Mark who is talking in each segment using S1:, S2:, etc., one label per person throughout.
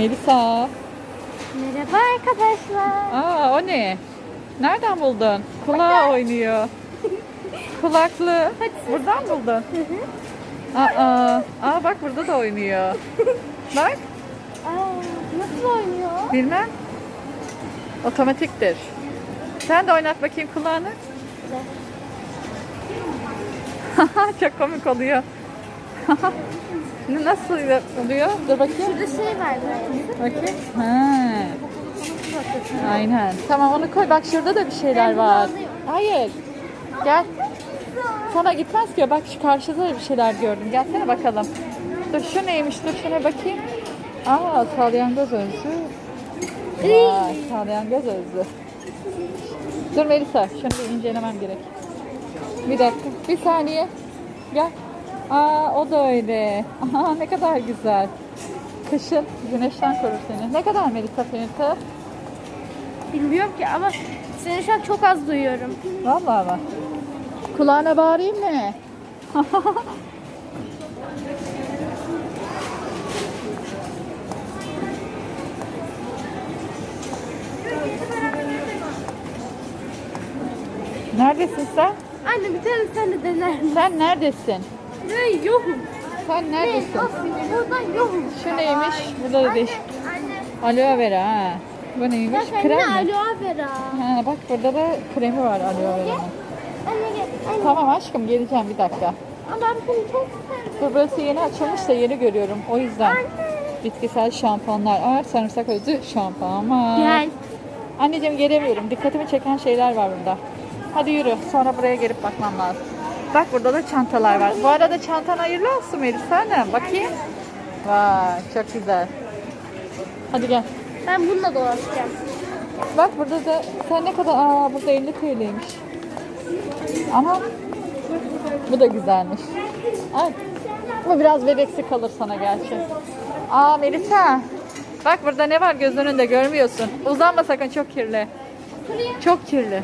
S1: Melisa.
S2: Merhaba arkadaşlar.
S1: Aa o ne? Nereden buldun? Kulağı oynuyor. Kulaklı. Buradan buldun. Aa, aa bak burada da oynuyor. Bak
S2: Aa, nasıl oynuyor?
S1: bilmem. Otomatiktir. Sen de oynat bakayım kulağını. Çok komik oluyor. Nasıl oluyor? Dur bakayım.
S2: Şurada şey var.
S1: Bakayım. Ha. Aynen. Tamam onu koy. Bak şurada da bir şeyler var. Hayır. Gel. Sana gitmez ki. Bak şu karşıda da bir şeyler gördüm. Gelsene bakalım. Dur şu neymiş? Dur şuna bakayım. Aa salyangoz özü. Vay salyangoz özü. Dur Melisa. Şunu bir incelemem gerek. Bir dakika. Bir saniye. Gel. Aa o da öyle. Aha ne kadar güzel. Kışın güneşten korur seni. Ne kadar Melisa fiyatı?
S2: Bilmiyorum ki ama seni şu an çok az duyuyorum.
S1: Vallahi bak. Kulağına bağırayım mı? Neredesin sen?
S2: Anne bir tane sen de dener misin?
S1: Sen neredesin?
S2: Ne yokum.
S1: Sen neredesin?
S2: Buradan yokum.
S1: Şu neymiş? Burada da değiş.
S2: Anne.
S1: Aloe vera ha. Bu neymiş? Krem mi?
S2: aloe vera.
S1: Ha, bak burada da kremi var aloe vera'nın.
S2: Anne gel. Anne.
S1: Tamam aşkım geleceğim bir dakika.
S2: Ama ben bunu çok.
S1: Bu burası yeni açılmış da yeni görüyorum. O yüzden
S2: Anne.
S1: bitkisel şampuanlar var. Sarımsak özü şampuan var.
S2: Gel.
S1: Anneciğim gelemiyorum. Dikkatimi çeken şeyler var burada. Hadi yürü. Sonra buraya gelip bakmam lazım. Bak burada da çantalar var. Bu arada çantan hayırlı olsun Melisa Hanım. Bakayım. Vay çok güzel. Hadi gel.
S2: Ben bununla dolaşacağım.
S1: Bak burada da sen ne kadar aa burada 50 TL'ymiş. Ama bu da güzelmiş. Ay. Bu biraz bebeksi kalır sana gerçi. Aa Melisa. Bak burada ne var göz önünde görmüyorsun. Uzanma sakın çok kirli. Çok kirli.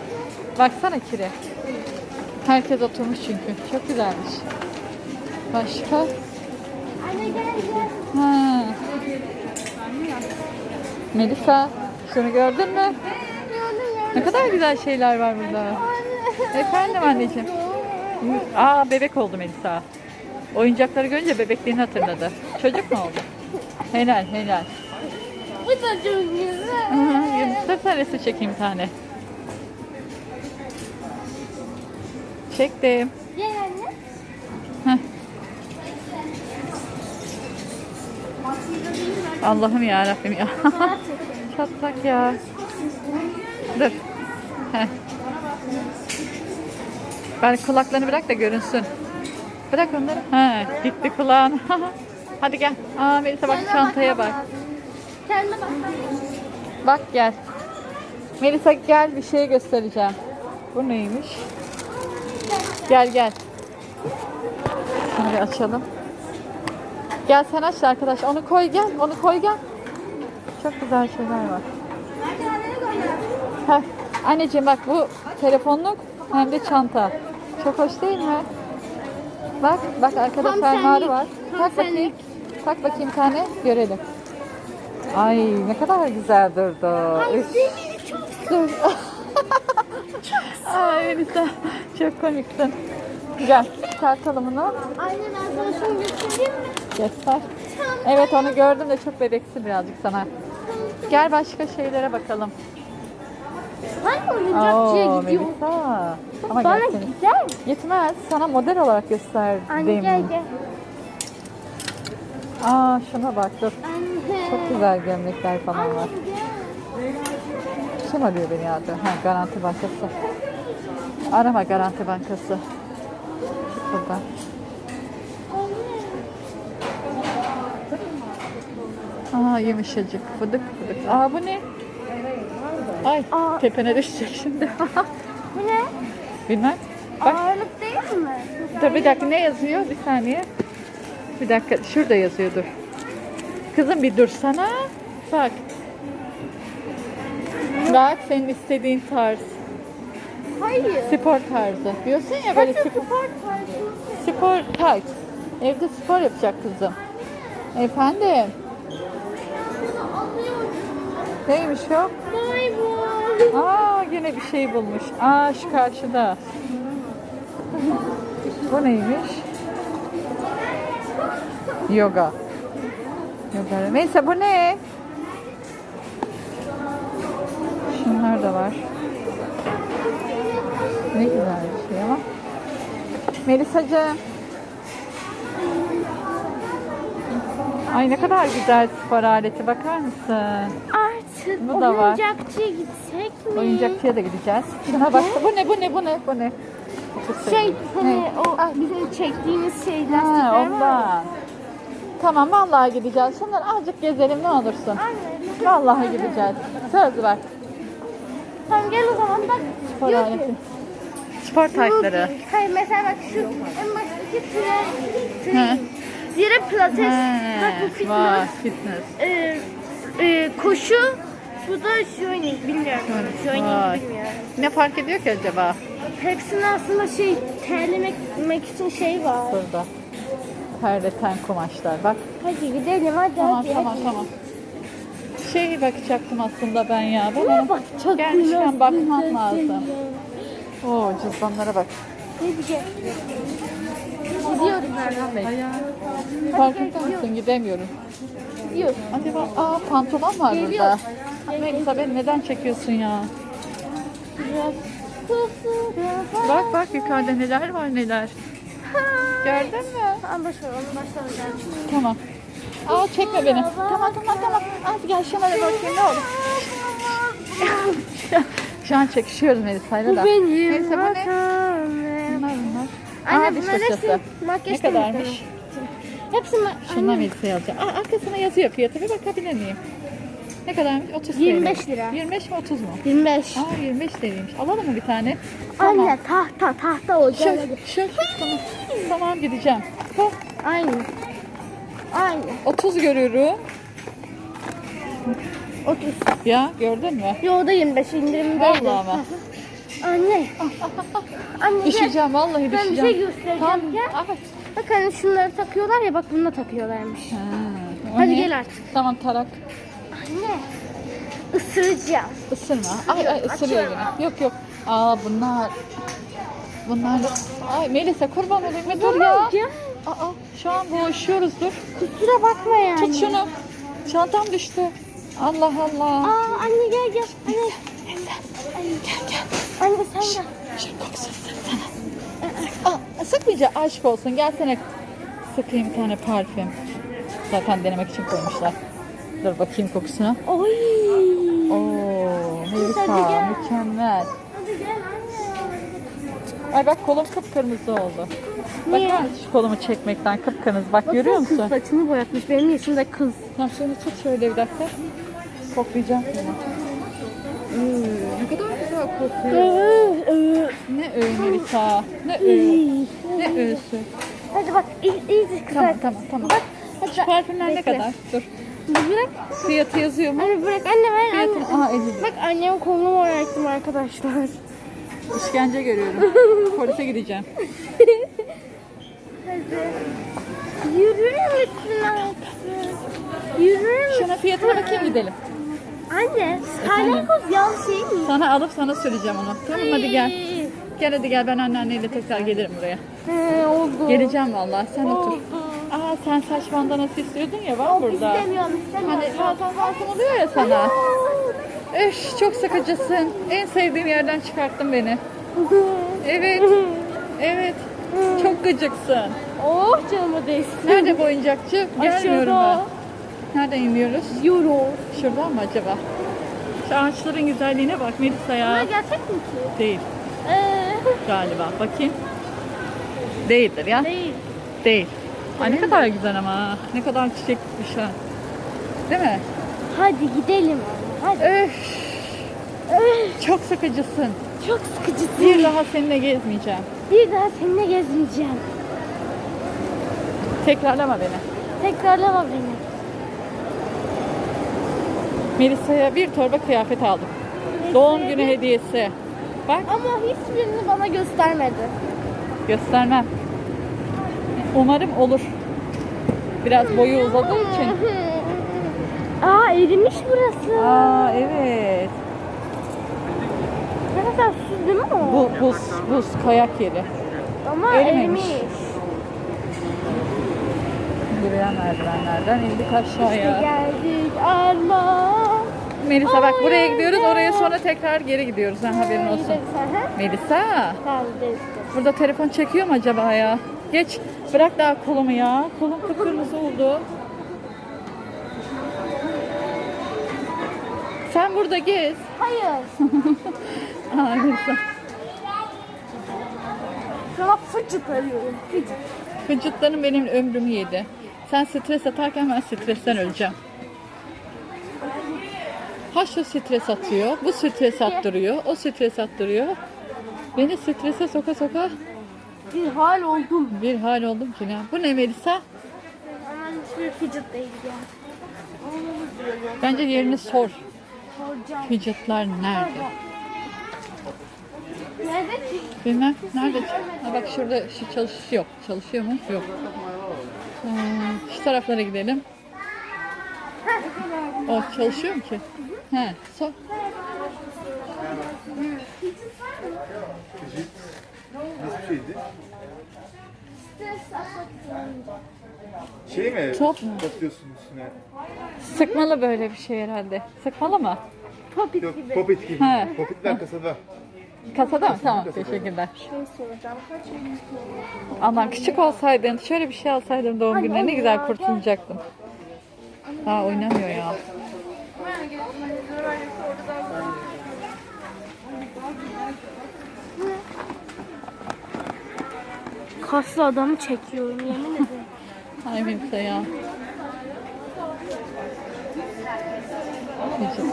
S1: Baksana kiri. Herkes oturmuş çünkü. Çok güzelmiş. Başka?
S2: Anne gel gel.
S1: Ha. Melisa, şunu gördün mü? Ne kadar güzel şeyler var burada. Efendim anneciğim. Aa bebek oldu Melisa. Oyuncakları görünce bebekliğini hatırladı. Çocuk mu oldu? Helal helal.
S2: Bu da çok güzel.
S1: Dur tanesi çekeyim tane. Çektim.
S2: Gel anne.
S1: Heh. Allah'ım ya Rabbim ya. Çatlak ya. Dur. Heh. Ben kulaklarını bırak da görünsün. Bırak onları. Ha, dikti kulağını. Hadi gel. Aa Melisa bak
S2: Kendine
S1: çantaya bak.
S2: Kendine bak.
S1: Bak gel. Melisa gel bir şey göstereceğim. Bu neymiş? Gel gel. Bir açalım. Gel sen aç da arkadaş. Onu koy gel. Onu koy gel. Çok güzel şeyler var. Heh. Anneciğim bak bu telefonluk hem de çanta. Çok hoş değil mi? Bak bak arkada
S2: Tam
S1: fermuarı
S2: senlik.
S1: var.
S2: Tam
S1: Tak bakayım. Tak bakayım tane görelim. Ay ne kadar güzel durdu. Üf.
S2: Demiri çok
S1: Dur. Ay Elisa çok komiksin. Gel çıkartalım bunu.
S2: Anne ben sana şunu göstereyim mi?
S1: Göster. Evet onu gördüm de çok bebeksi birazcık sana. Gel başka şeylere bakalım.
S2: Hangi oyuncakçıya
S1: Oo,
S2: gidiyor?
S1: Melisa. Ama
S2: Bana
S1: gel seni.
S2: güzel.
S1: Yetmez. Sana model olarak gösterdim.
S2: Anne gel gel.
S1: Aa şuna bak dur.
S2: Anne.
S1: Çok güzel gömlekler falan var.
S2: Anne gel.
S1: Kim arıyor beni ya? Ha, Garanti Bankası. Arama Garanti Bankası. Buradan. Aa yumuşacık. Fıdık fıdık. Aa bu ne? Ay
S2: Aa.
S1: tepene düşecek şimdi.
S2: Bu ne?
S1: Bilmem. Bak
S2: Ağırlık değil mi?
S1: dur bir dakika ne yazıyor? Bir saniye. Bir dakika şurada yazıyor dur. Kızım bir dursana. Bak. Bak senin istediğin tarz.
S2: Hayır.
S1: Spor tarzı. Diyorsun ya böyle spor,
S2: spor tarzı.
S1: spor tight. Evde spor yapacak kızım. Efendim. Neymiş o?
S2: Maymun.
S1: Aa yine bir şey bulmuş. Aa şu karşıda. Bu neymiş? Yoga. Yoga. Neyse bu ne? Şunlar da var. Ne güzel bir şey ama. Melisacığım. Ay ne kadar güzel spor aleti bakar mısın?
S2: Artık
S1: Bu da
S2: oyuncakçıya gitsek mi?
S1: Oyuncakçıya da gideceğiz. Şuna bak. Bu ne bu ne bu ne bu ne? Çok
S2: Şey
S1: sevdim.
S2: hani
S1: Ne?
S2: o bizim çektiğimiz şey
S1: Ha,
S2: lastikler var. ya.
S1: ondan. Tamam vallahi gideceğiz. Şunları azıcık gezelim ne olursun.
S2: Anne.
S1: Vallahi gideceğiz. Söz ver.
S2: Tamam gel o zaman bak.
S1: Spor
S2: diyor
S1: aleti. Spor taytları.
S2: Hayır mesela bak şu en baştaki tren.
S1: He.
S2: tren. Diğeri pilates. Bak bu
S1: He,
S2: fitness. Ee, e, koşu. Bu da joining bilmiyorum. Joining
S1: Vay.
S2: bilmiyorum.
S1: Ne fark ediyor ki acaba?
S2: Hepsinin aslında şey terlemek için şey var.
S1: Burada. Terleten kumaşlar. Bak.
S2: Hadi gidelim hadi
S1: Tamam
S2: hadi.
S1: tamam
S2: hadi.
S1: tamam. Şey bakacaktım aslında ben ya.
S2: Buna bakacaktım
S1: Gelmişken
S2: aslında
S1: bakmam
S2: sen
S1: lazım. Oo cüzdanlara bak.
S2: Hadi gel. Gidiyoruz Erhan Bey.
S1: Farkında mısın? Gidemiyorum.
S2: Gidiyoruz.
S1: Acaba aa pantolon var burada.
S2: Geliyor.
S1: Melisa beni neden çekiyorsun ya? Bak bak yukarıda neler var neler. Gördün mü?
S2: Onu başlayalım.
S1: Tamam. Aa çekme beni. Tamam tamam tamam. Az gel şuna bir bakayım ne olur. Şu an çekişiyoruz Melisa'yla da.
S2: Bu benim
S1: Neyse bu ne? Bunlar bunlar.
S2: Anne
S1: Aa diş fırçası.
S2: makyaj
S1: Ne kadarmış?
S2: Hepsi ma-
S1: Şundan
S2: Anne,
S1: Melisa'ya alacağım. Aa arkasına yazıyor fiyatı. Bir bakabilir miyim? Ne kadarmış? 30 TL.
S2: 25 lira.
S1: 25 mi 30 mu?
S2: 25.
S1: Aa 25 TL'ymiş. Alalım mı bir tane? Tamam.
S2: Anne tahta tahta.
S1: Şu,
S2: hadi.
S1: şu, tamam. Tamam gideceğim. Hop,
S2: Aynı. Aynı.
S1: 30 görüyorum.
S2: 30.
S1: Ya gördün mü?
S2: Yo da 25 indirimdeydi.
S1: Vallahi ama.
S2: Anne. Anne gel.
S1: Düşeceğim vallahi
S2: Ben bir
S1: düşeceğim.
S2: şey göstereceğim.
S1: Tamam.
S2: Gel.
S1: Evet.
S2: Bak hani şunları takıyorlar ya bak bunu da takıyorlarmış.
S1: Ha, o
S2: Hadi
S1: ne?
S2: gel artık.
S1: Tamam tarak.
S2: Anne. Isıracağım.
S1: Isırma. Ay ay ısırıyor
S2: Açıyorum.
S1: yine. Yok yok. Aa bunlar. Bunlar. Ay Melisa kurban olayım. Dur ya.
S2: Gel.
S1: Aa şu an boğuşuyoruz dur.
S2: Kusura bakma yani.
S1: Tut şunu. Çantam düştü. Allah Allah.
S2: Aa anne gel gel. Anne. Anne gel gel. Anne sen gel.
S1: Şu kokusunu sıksana. Aa, sıkmayacak aşk olsun. Gelsene sıkayım bir tane parfüm. Zaten denemek için koymuşlar. Dur bakayım kokusuna.
S2: Oy.
S1: Oo,
S2: gel.
S1: mükemmel.
S2: Hadi gel anne.
S1: Ay bak kolum kıpkırmızı oldu.
S2: Niye?
S1: Mısın şu kolumu çekmekten kıpkırmızı. Bak görüyor
S2: Kız
S1: musun?
S2: saçını boyatmış. Benim yaşımda kız.
S1: Tamam şunu tut şöyle bir dakika. Koklayacağım bunu. Hmm, ne kadar güzel kokuyor. Ne öğü Melisa? Ne öğü? Ne öğüsü?
S2: Hadi bak iyi, iyice kızart.
S1: Tamam tamam tamam.
S2: Bak hadi
S1: Şu parfümler ne kadar? Dur.
S2: Bırak.
S1: Fiyatı yazıyor mu?
S2: Anne bırak anne ver anne.
S1: Fiyatı, aa 50 lira.
S2: Bak annem kolunu boyattım arkadaşlar.
S1: İşkence görüyorum. Polise gideceğim.
S2: Yürür müsün artık? Yürür müsün?
S1: Şuna fiyatına bakayım gidelim.
S2: Anne, salyangoz yağ şey mi?
S1: Sana alıp sana söyleyeceğim onu. Tamam hadi gel. Gel hadi gel ben anneanneyle tekrar gelirim buraya.
S2: He oldu.
S1: Geleceğim vallahi sen otur.
S2: Oldu.
S1: Aa sen saç bandanası istiyordun ya var
S2: Yok,
S1: burada.
S2: İstemiyorum istemiyorum.
S1: Hani bazen lazım oluyor ya sana. Öf çok sıkıcısın. En sevdiğim yerden çıkarttın beni. Evet. Evet. Çok gıcıksın.
S2: oh canıma değsin.
S1: Nerede bu oyuncakçı? Gelmiyorum
S2: Aşağıda.
S1: ben. Nereden iniyoruz?
S2: Euro.
S1: Şuradan mı acaba? Şu ağaçların güzelliğine bak Melisa
S2: Bunlar
S1: ya.
S2: gerçek mi ki?
S1: Değil
S2: Ee,
S1: galiba. Bakayım. Değildir ya.
S2: değil.
S1: Değil. Ay ne kadar güzel ama. ha. Ne kadar çiçek gitmiş ha. Değil mi?
S2: Hadi gidelim. Hadi.
S1: Öf. Çok sıkıcısın.
S2: çok sıkıcısın.
S1: Bir daha seninle gezmeyeceğim.
S2: Bir daha seninle gezmeyeceğim.
S1: Tekrarlama beni.
S2: Tekrarlama beni.
S1: Melisa'ya bir torba kıyafet aldım. Doğum günü hediyesi. Bak
S2: Ama hiçbirini bana göstermedi.
S1: göstermem. Umarım olur. Biraz boyu uzadığı için
S2: Aa erimiş burası.
S1: Aa evet.
S2: Kadar su değil mi o?
S1: Bu buz buz kayak yeri.
S2: Ama
S1: erimemiş.
S2: erimiş.
S1: Yürüyen merdivenlerden indik aşağıya.
S2: Geldik Allah.
S1: Melisa bak
S2: Ay,
S1: buraya gidiyoruz
S2: ay.
S1: oraya sonra tekrar geri gidiyoruz. Ha, haberin olsun. Melisa burada telefon çekiyor mu acaba ya? Geç bırak daha kolumu ya. Kolum kıpkırmızı oldu. Sen burada gez.
S2: Hayır.
S1: Melisa.
S2: Sana fıçıt arıyorum. Fıçıt.
S1: Vücutların benim ömrümü yedi. Sen stres atarken ben stresten öleceğim. Ha şu stres atıyor, bu stres attırıyor, o stres attırıyor. Beni strese soka soka
S2: Bir hal oldum.
S1: bir hal oldum ki ne? Bu ne Melisa?
S2: Aman hiçbir fidget değil ya.
S1: Bence yerini sor.
S2: Soracağım.
S1: Fidgetlar nerede?
S2: Nerede ki?
S1: Bilmem. Nerede? Ha bak şurada şu çalışıyor. Çalışıyor mu? Yok. Ee, şu taraflara gidelim. O çalışıyor mu ki? He, sor.
S3: Nasıl bir şeydi? Şey mi?
S1: Top mu?
S3: Basıyorsun üstüne.
S1: Sıkmalı böyle bir şey herhalde. Sıkmalı mı?
S2: Popit gibi.
S3: popit gibi.
S1: He.
S3: Popitler kasada.
S1: Kasada mı? Tamam teşekkürler.
S2: Şey soracağım. Kaç yıllık
S1: Allah'ım küçük olsaydın, şöyle bir şey alsaydım doğum gününe ne güzel kurtulacaktım. Daha oynamıyor ya.
S2: Kaslı adamı çekiyorum yemin ederim.
S1: Ay Melisa ya.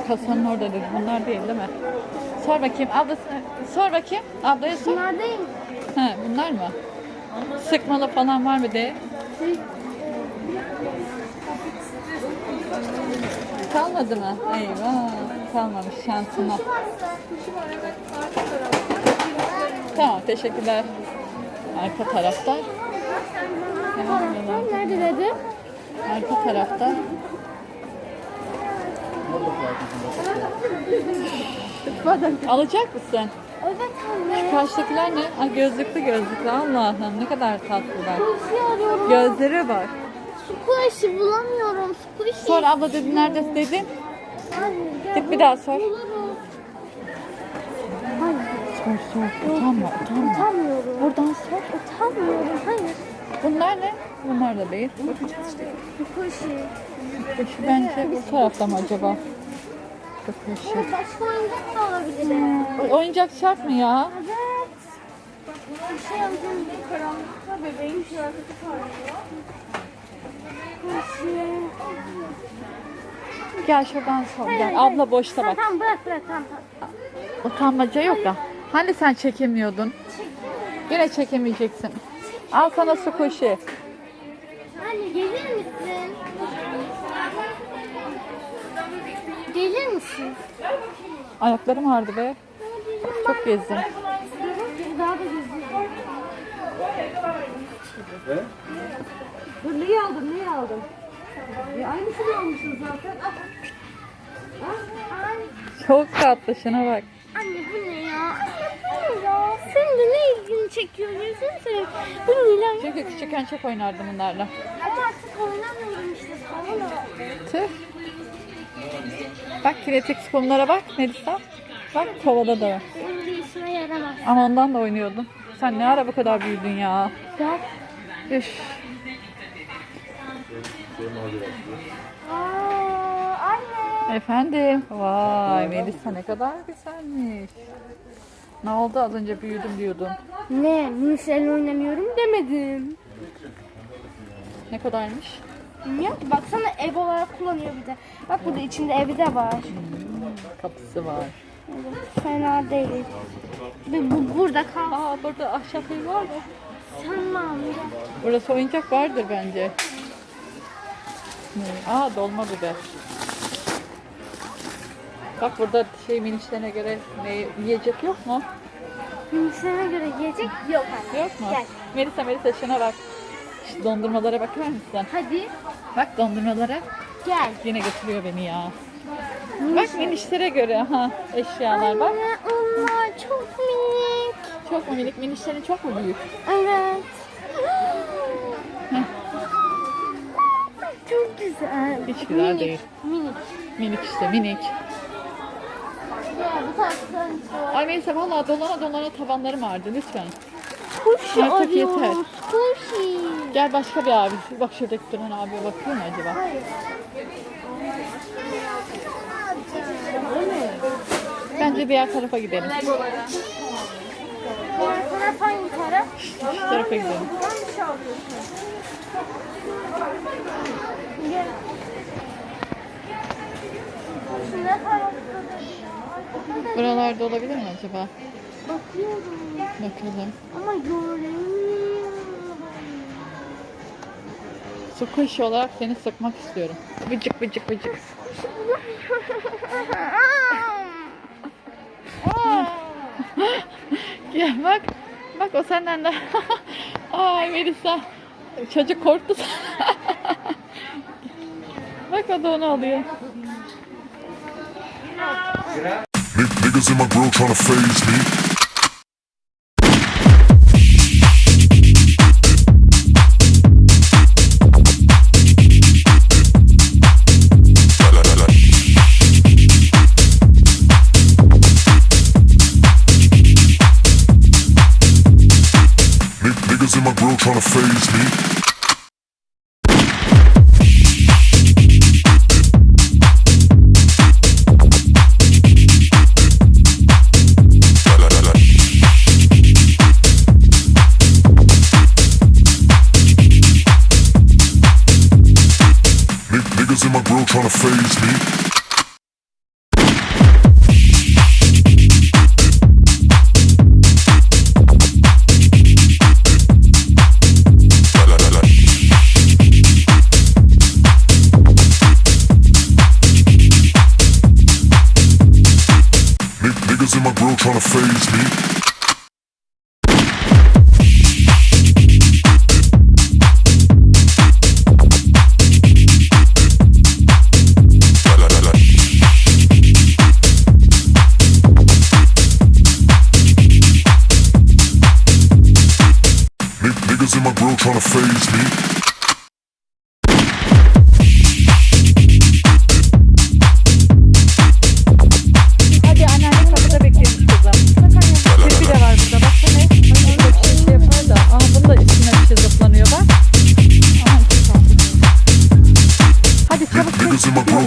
S1: Kasanın orada dedi. Bunlar değil değil mi? Sor bakayım. Abla, sor bakayım. Ablaya sor.
S2: Bunlar değil.
S1: He, bunlar mı? Sıkmalı falan var mı de? Kalmadı mı? Eyvah. Kalmamış şansına. Tamam teşekkürler. Arka tarafta.
S2: Nerede dedi?
S1: Arka tarafta. Alacak mısın?
S2: Evet anne.
S1: Karşıdakiler ne? Ay gözlüklü gözlüklü. Allah'ım ne kadar tatlılar.
S2: Squishy arıyorum.
S1: Gözlere bak.
S2: Squishy bulamıyorum. Squishy.
S1: Sor abla dedin nerede dedin?
S2: Hayır, gel,
S1: bir daha sor.
S2: Buluruz. Hayır.
S1: Sor sor. Utanma utanma.
S2: Utanmıyorum.
S1: Buradan sor.
S2: Utanmıyorum. Hayır.
S1: Bunlar ne? Bunlar da değil.
S2: Squishy.
S1: Şu bence bu tarafta mı acaba?
S2: Evet, başka oyuncak da olabilir.
S1: Oyuncak şart mı ya?
S2: Evet. Bir şey alacağım. Karanlıkta bebeğin şarkısı parlıyor.
S1: Gel şuradan sor.
S2: Hayır,
S1: Gel.
S2: hayır,
S1: Abla boşta
S2: Tamam,
S1: bak.
S2: Tamam bırak bırak tamam. tamam.
S1: Utanmaca yok da. Hani sen çekemiyordun? Yine çekemeyeceksin. Al sana su kuşu.
S2: Anne gelir misin? Gelir misin?
S1: Ayaklarım ağrıdı be. Çok gezdim.
S2: Daha da geziyorum.
S3: He?
S4: Dur neyi aldın neyi aldın? E, aynısını almışsın zaten. Ah.
S2: Ay,
S1: Çok tatlı şuna bak.
S2: anne bu ne ya? Anne bu ne ya? Senin de ne ilgini çekiyor? Yüzünü seveyim. Bu Milan.
S1: Çünkü küçükken çok oynardım bunlarla.
S2: Ama artık oynamıyorum işte.
S1: Tüh. Bak kinetik kumlara bak Melisa. Bak kovada da var.
S2: Benim bir işime yaramaz.
S1: Ama ondan da oynuyordum. Sen ne ara bu kadar büyüdün ya? Üf.
S2: Aa, anne.
S1: Efendim. Vay Melisa ne kadar güzelmiş. Ne oldu az önce büyüdüm diyordun.
S2: Ne? Minsel'le oynamıyorum demedim.
S1: Ne kadarmış?
S2: Bilmiyorum ki. Baksana ev olarak kullanıyor bir de. Bak burada içinde evi de var.
S1: Kapısı var.
S2: Evet, fena değil. Ve bu burada kal.
S1: Aa burada ahşap ev var mı?
S2: Sanmam.
S1: Burası oyuncak vardır bence. Hmm, Aa dolma biber. Bak burada şey minişlerine göre ne, yiyecek yok mu?
S2: Minsel'e göre yiyecek yok anne.
S1: Yok mu?
S2: Gel.
S1: Melisa Melisa şuna bak. Şu dondurmalara bakar mısın?
S2: Hadi.
S1: Bak dondurmalara.
S5: Gel.
S1: Yine götürüyor beni ya. Bak minişlere göre ha eşyalar bak.
S5: Anne onlar çok minik.
S1: Çok mu minik minişlerin çok mu büyük?
S5: Evet. çok güzel.
S1: Hiç güzel
S5: minik,
S1: değil.
S5: Minik.
S1: Minik işte minik.
S5: Ya bu taraftan.
S1: Ay neyse valla dolana dolana tavanlarım ağrıdı lütfen.
S5: Kuşi
S1: Artık yeter.
S5: arıyoruz.
S1: Gel başka bir abi. Bak şuradaki duran abiye bakıyor mu acaba? Bence diğer tarafa gidelim.
S5: Diğer taraf hangi taraf?
S1: Şu tarafa gidelim. Buralarda olabilir mi acaba?
S5: Bakıyorum
S1: Bakalım.
S5: ama göremiyorum.
S1: Su kuşu olarak seni sıkmak istiyorum. Bıcık bıcık bıcık. Ya bak. Bak o senden de. Ay Melisa. Çocuk korktu. bak o da onu alıyor.
S2: Niggas in my grill tryna phase me.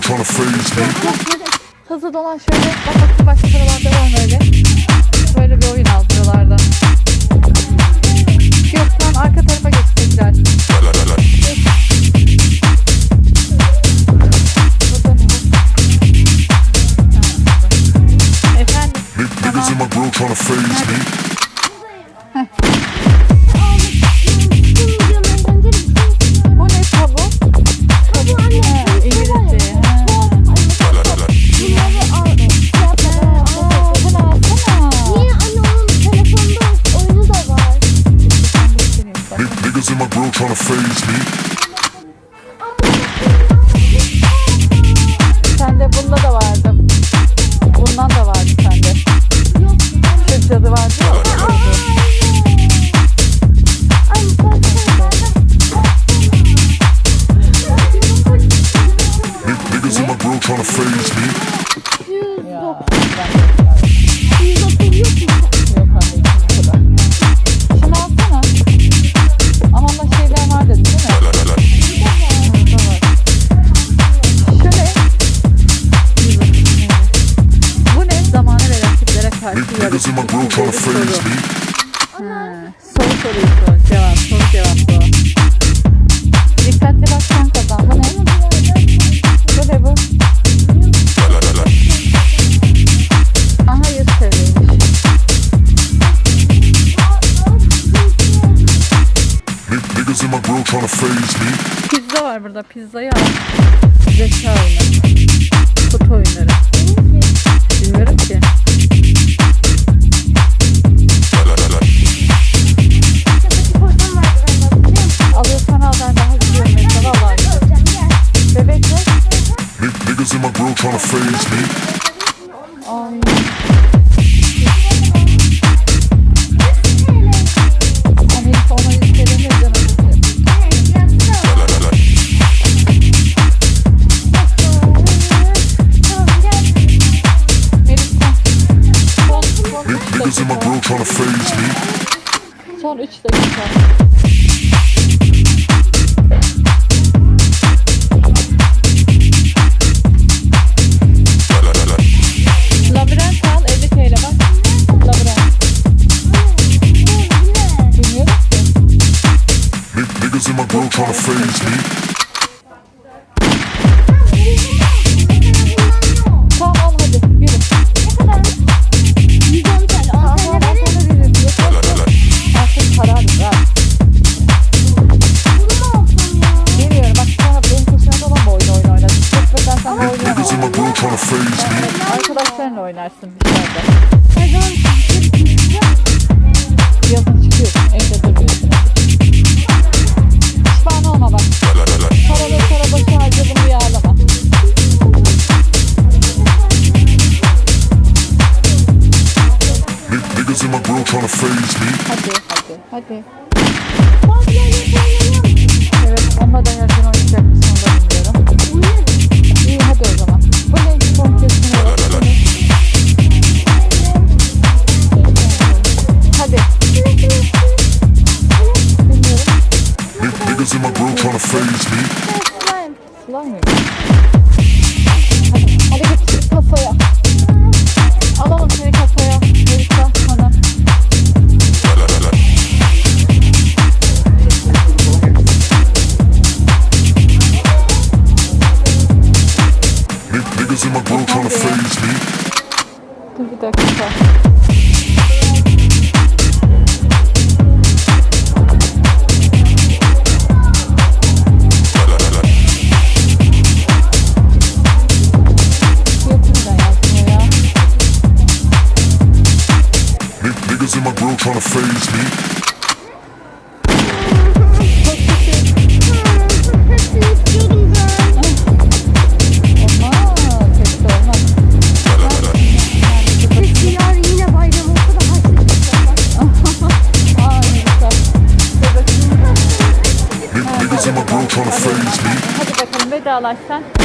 S2: Grill tryna phase me.
S1: Hızlı dolan şöyle. Bak bak başka sıralarda var öyle. Böyle bir oyun al buralarda. Yok tamam arka tarafa geç tekrar. Burada ne var? Ha, Efendim.
S2: N- Niggas in my grill tryna phase me. Niggas in my grill tryna phase me.
S1: Bir
S2: phase
S1: soru.
S2: me.
S1: Ha, soru soruyorsun. Cevap, soru cevap bu. Dikkatli bak sen kazan. Bu ne? Bu ne bu? Aha 100 TL'ymiş.
S2: N- Niggas in my grill tryna phase me.
S1: Pizza var burada. Pizzayı al. Zeka oyunu. Kutu oyunları. Bilmiyorum ki. trying
S2: to phase me.
S1: Son 3 dakika.
S2: trying to phase me.
S1: ulaşsak